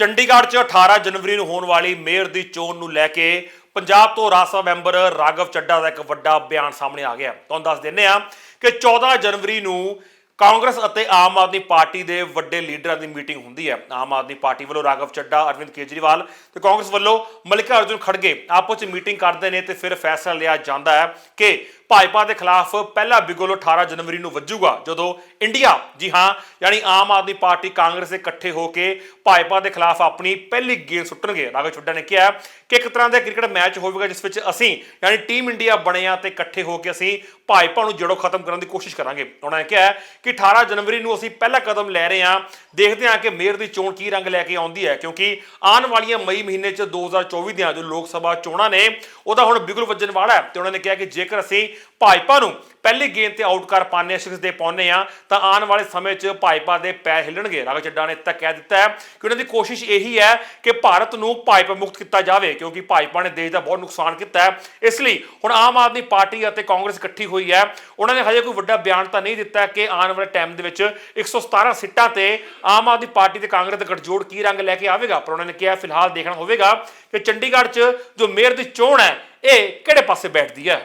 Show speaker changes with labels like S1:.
S1: ਚੰਡੀਗੜ੍ਹ 'ਚ 18 ਜਨਵਰੀ ਨੂੰ ਹੋਣ ਵਾਲੀ ਮੇਅਰ ਦੀ ਚੋਣ ਨੂੰ ਲੈ ਕੇ ਪੰਜਾਬ ਤੋਂ ਰਾਜ ਸਭਾ ਮੈਂਬਰ ਰਾਘਵ ਚੱਡਾ ਦਾ ਇੱਕ ਵੱਡਾ ਬਿਆਨ ਸਾਹਮਣੇ ਆ ਗਿਆ। ਤੁਹਾਨੂੰ ਦੱਸ ਦਿੰਨੇ ਆ ਕਿ 14 ਜਨਵਰੀ ਨੂੰ ਕਾਂਗਰਸ ਅਤੇ ਆਮ ਆਦਮੀ ਪਾਰਟੀ ਦੇ ਵੱਡੇ ਲੀਡਰਾਂ ਦੀ ਮੀਟਿੰਗ ਹੁੰਦੀ ਹੈ। ਆਮ ਆਦਮੀ ਪਾਰਟੀ ਵੱਲੋਂ ਰਾਘਵ ਚੱਡਾ ਅਰਵਿੰਦ ਕੇਜਰੀਵਾਲ ਤੇ ਕਾਂਗਰਸ ਵੱਲੋਂ ਮਲਿਕਾ ਅਰਜੁਨ ਖੜਗੇ ਆਪਸ ਵਿੱਚ ਮੀਟਿੰਗ ਕਰਦੇ ਨੇ ਤੇ ਫਿਰ ਫੈਸਲਾ ਲਿਆ ਜਾਂਦਾ ਹੈ ਕਿ ਭਾਜਪਾ ਦੇ ਖਿਲਾਫ ਪਹਿਲਾ ਬਿਗੁਲ 18 ਜਨਵਰੀ ਨੂੰ ਵੱਜੂਗਾ, ਜਦੋਂ ਇੰਡੀਆ, ਜੀ ਹਾਂ, ਯਾਨੀ ਆਮ ਆਦਮੀ ਪਾਰਟੀ ਕਾਂਗਰਸ ਦੇ ਇਕੱਠੇ ਹੋ ਕੇ ਭਾਜਪਾ ਦੇ ਖਿਲਾਫ ਆਪਣੀ ਪਹਿਲੀ ਗੇਂਦ ਸੁੱਟਣਗੇ। ਰਾਘਵ ਚੱਡਾ ਨੇ ਕਿਹਾ ਕਿ ਇੱਕ ਤਰ੍ਹਾਂ ਦਾ ਕ੍ਰਿਕਟ ਮੈਚ ਹੋਵੇਗਾ, ਜਿਸ ਵਿੱਚ ਅਸੀਂ, ਯਾਨੀ ਟੀਮ ਇੰਡੀਆ ਬਣੇ ਆ ਤੇ ਇਕੱਠੇ ਹੋ ਕੇ ਅਸੀਂ ਭਾਜਪਾ ਨੂੰ ਜੜੋਂ ਖਤਮ ਕਰਨ ਦੀ ਕੋਸ਼ਿਸ਼ ਕਰਾਂਗੇ। ਉਹਨਾਂ ਨੇ ਕਿਹਾ ਕਿ 18 ਜਨਵਰੀ ਨੂੰ ਅਸੀਂ ਪਹਿਲਾ ਕਦਮ ਲੈ ਰਹੇ ਹਾਂ। ਦੇਖਦੇ ਹਾਂ ਕਿ ਮੇਅਰ ਦੀ ਚੋਣ ਕੀ ਰੰਗ ਲੈ ਕੇ ਆਉਂਦੀ ਹੈ, ਕਿਉਂਕਿ ਆਉਣ ਵਾਲੀਆਂ ਮਈ ਮਹੀਨੇ 'ਚ 2024 ਦੀਆਂ ਜੋ ਲੋਕ ਸਭਾ ਚੋਣਾਂ ਨੇ, ਉਹਦਾ ਹੁਣ ਬਿਗੁਲ ਵੱਜਣ ਵਾਲਾ ਹੈ ਤੇ ਉਹਨਾਂ ਨੇ ਕਿਹਾ ਕਿ ਜੇਕਰ ਅਸੀਂ ਭਾਜਪਾ ਨੂੰ ਪਹਿਲੀ ਗੇਂਦ ਤੇ ਆਊਟ ਕਰ ਪਾਉਂਦੇ ਹਾਂ ਸਿਕਸ ਦੇ ਪਾਉਂਦੇ ਆ, ਤਾਂ ਆਉਣ ਵਾਲੇ ਸਮੇਂ 'ਚ ਭਾਜਪਾ ਦੇ ਪੈਰ ਹਿੱਲਣਗੇ। ਰਾਘਵ ਚੱਡਾ ਨੇ ਤੱਕ ਕਹਿ ਦਿੱਤਾ ਹੈ ਕਿ ਉਹਨਾਂ ਦੀ ਕੋਸ਼ਿਸ਼ ਇਹੀ ਹੈ ਕਿ ਭਾਰਤ ਨੂੰ ਭਾਜਪਾ ਮੁਕਤ ਕੀਤਾ ਜਾਵੇ, ਕਿਉਂਕਿ ਭਾਜਪਾ ਨੇ ਦੇਸ਼ ਦਾ ਬਹੁਤ ਨੁਕਸਾਨ ਕੀਤਾ ਹੈ। ਇਸ ਲਈ ਹੁਣ ਆਮ ਆਦਮੀ ਪਾਰਟੀ ਅਤੇ ਕਾਂਗਰਸ ਇਕੱਠੀ ਹੋਈ ਹੈ। ਉਹਨਾਂ ਨੇ ਹਜੇ ਕੋਈ ਵੱਡਾ ਬਿਆਨ ਤਾਂ ਨਹੀਂ ਦਿੱਤਾ ਕਿ ਆਉਣ ਵਾਲੇ ਟਾਈਮ ਦੇ ਵਿੱਚ 117 ਸੀਟਾਂ ਤੇ ਆਮ ਆਦਮੀ ਪਾਰਟੀ ਤੇ ਕਾਂਗਰਸ ਦਾ ਗਠਜੋੜ ਕੀ ਰੰਗ ਲੈ ਕੇ ਆਵੇਗਾ? ਪਰ ਉਹਨਾਂ ਨੇ ਕਿਹਾ, ਫਿਲਹਾਲ ਦੇਖਣਾ ਹੋਵੇਗਾ ਕਿ ਚੰਡੀਗੜ੍ਹ 'ਚ ਜੋ ਮੇਅਰ ਦੀ ਚੋਣ ਹੈ, ਇਹ ਕਿਹੜੇ ਪਾਸੇ ਬੈਠਦੀ ਹੈ?